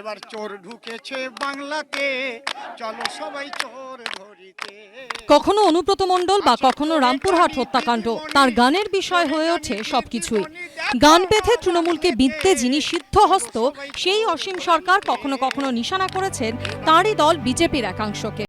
এবার চোর ঢুকেছে বাংলাতে। চলো সবাই চোর ধরিতে। কখনো অনুব্রত মণ্ডল বা কখনো রামপুরহাট হত্যাকাণ্ড, তার গানের বিষয় হয়ে ওঠে সবকিছুই। গান বেঁধে তৃণমূলকে বিদ্যে যিনি সিদ্ধহস্ত, সেই অসীম সরকার কখনো কখনো নিশানা করেছেন তাঁরই দল বিজেপির একাংশকে।